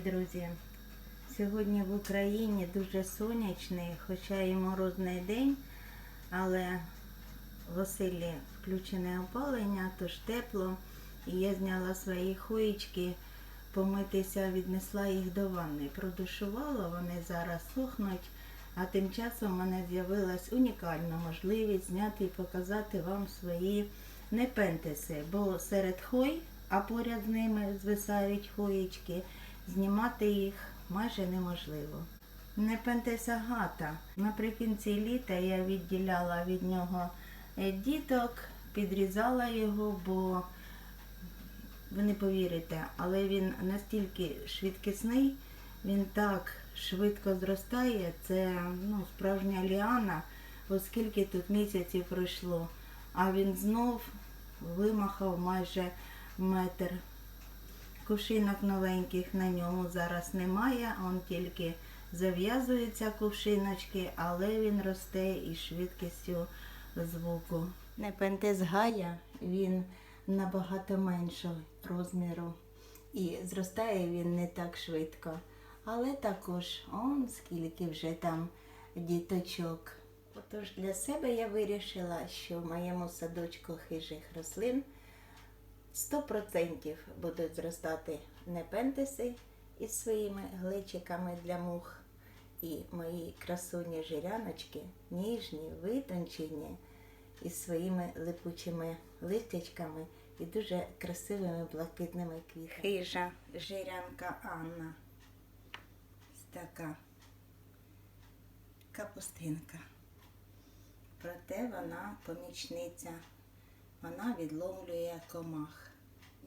друзі! Сьогодні в Україні дуже сонячний, хоча і морозний день, але в оселі включене опалення, тож тепло. І я зняла свої хуєчки, помитися, віднесла їх до ванни. Продушувала, вони зараз сохнуть. А тим часом в мене з'явилась унікальна можливість зняти і показати вам свої непентеси, бо серед хой, а поряд з ними звисають хоєчки, знімати їх майже неможливо. Непентес агата. Наприкінці літа я відділяла від нього е, діток, підрізала його, бо ви не повірите, але він настільки швидкісний, він так швидко зростає. Це ну, справжня ліана, оскільки тут місяців пройшло. А він знов вимахав майже метр. Кувшинок новеньких на ньому зараз немає, он тільки зав'язуються кувшиночки, але він росте із швидкістю звуку. Непентез Гая, він набагато меншого розміру і зростає він не так швидко. Але також он скільки вже там діточок. Отож для себе я вирішила, що в моєму садочку хижих рослин 100% будуть зростати непентеси із своїми гличиками для мух. І мої красуні жиряночки, ніжні, витончені, із своїми липучими листячками і дуже красивими блакитними квітами. Хижа жирянка Анна. Така капустинка. Проте вона помічниця вона відловлює комах.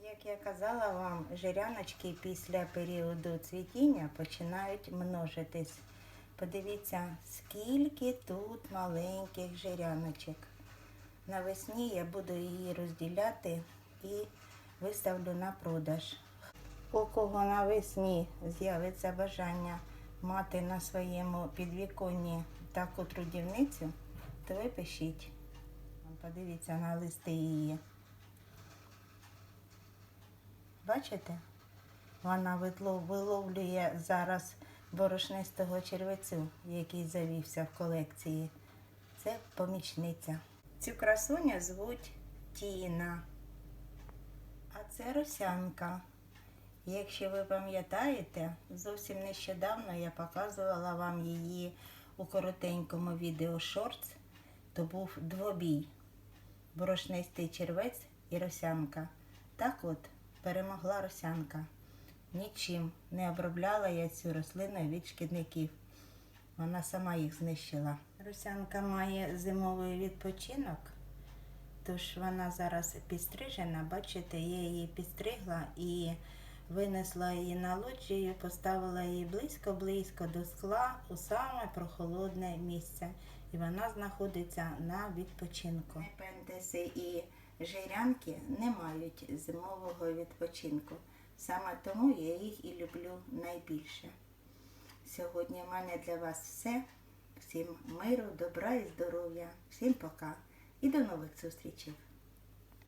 Як я казала вам, жиряночки після періоду цвітіння починають множитись. Подивіться, скільки тут маленьких жиряночок. Навесні я буду її розділяти і виставлю на продаж. У кого навесні з'явиться бажання мати на своєму підвіконні таку трудівницю, то ви пишіть. Подивіться на листи її. Бачите? Вона виловлює зараз борошнистого червецю, який завівся в колекції. Це помічниця. Цю красуню звуть Тіна. А це росянка. Якщо ви пам'ятаєте, зовсім нещодавно я показувала вам її у коротенькому відео шортс, то був двобій борошнистий червець і росянка. Так от перемогла росянка. Нічим не обробляла я цю рослину від шкідників. Вона сама їх знищила. Росянка має зимовий відпочинок, тож вона зараз підстрижена. Бачите, я її підстригла і винесла її на лоджію, поставила її близько-близько до скла у саме прохолодне місце. І вона знаходиться на відпочинку. Пентеси і жирянки не мають зимового відпочинку. Саме тому я їх і люблю найбільше. Сьогодні в мене для вас все. Всім миру, добра і здоров'я. Всім пока і до нових зустрічей.